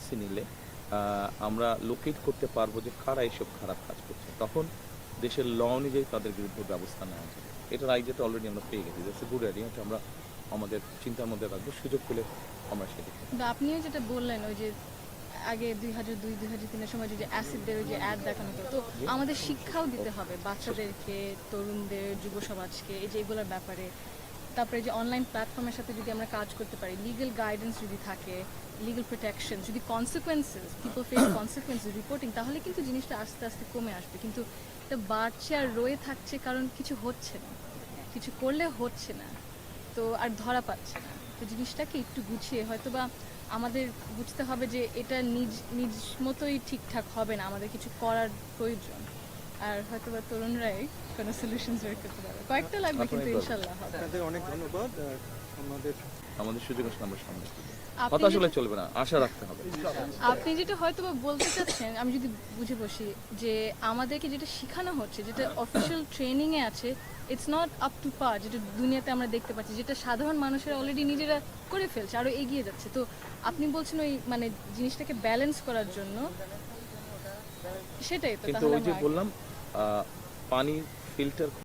পিছিয়ে নিলে আমরা লোকেট করতে পারব যে কারা এইসব খারাপ কাজ করছে। তখন দেশের ল অনুযায়ী তাদের বিরুদ্ধে ব্যবস্থা নেওয়া যাবে। এটার আইডিয়াটা অলরেডি আমরা পেয়ে গেছি দ্যাটস গুড আইডিয়া এটা আমরা আমাদের চিন্তার মধ্যে রাখব সুযোগ পেলে আমরা সেটা আপনিও যেটা বললেন ওই যে আগে দুই হাজার দুই দুই হাজার তিনের সময় যে অ্যাসিডদের ওই যে অ্যাড দেখানো হতো তো আমাদের শিক্ষাও দিতে হবে বাচ্চাদেরকে তরুণদের যুব সমাজকে এই যে এগুলোর ব্যাপারে। তারপরে যে অনলাইন প্ল্যাটফর্মের সাথে যদি আমরা কাজ করতে পারি লিগ্যাল গাইডেন্স যদি থাকে লিগ্যাল প্রোটেকশন যদি consequences people face consequences reporting তাহলে কিন্তু জিনিসটা আস্তে আস্তে কমে আসবে। কিন্তু এটা বাড়ছে আর রয়ে থাকছে কারণ কিছু হচ্ছে না। কিছু করলে হচ্ছে না। তো আর ধরা পাচ্ছে না। তো জিনিসটাকে একটু গুছিয়ে হয়তো বা আমাদের বুঝতে হবে যে এটা নিজ নিজ মতোই ঠিকঠাক হবে না। আমাদের কিছু করার প্রয়োজন। আর হয়তো বা তরুণরাই কোনো সলিউশন বের করতে পারবে। কয়েকটা লাগবে কিন্তু ইনশাল্লাহ হবে। আপনাদের অনেক ধন্যবাদ আমাদের আমাদের সুযোগ আসলে আমরা সামনে হতাশ হলে চলবে না আশা রাখতে হবে। আপনি যেটা হয়তো বলতে চাচ্ছেন আমি যদি বুঝে বসি যে আমাদেরকে যেটা শেখানো হচ্ছে যেটা অফিসিয়াল ট্রেনিং এ আছে ইটস নট আপ টু পা যেটা দুনিয়াতে আমরা দেখতে পাচ্ছি যেটা সাধারণ মানুষেরা অলরেডি নিজেরা করে ফেলছে আরও এগিয়ে যাচ্ছে। তো আপনি বলছেন ওই মানে জিনিসটাকে ব্যালেন্স করার জন্য সেটাই তো কিন্তু তাহলে ওই যে বললাম पानी फ़िल्टर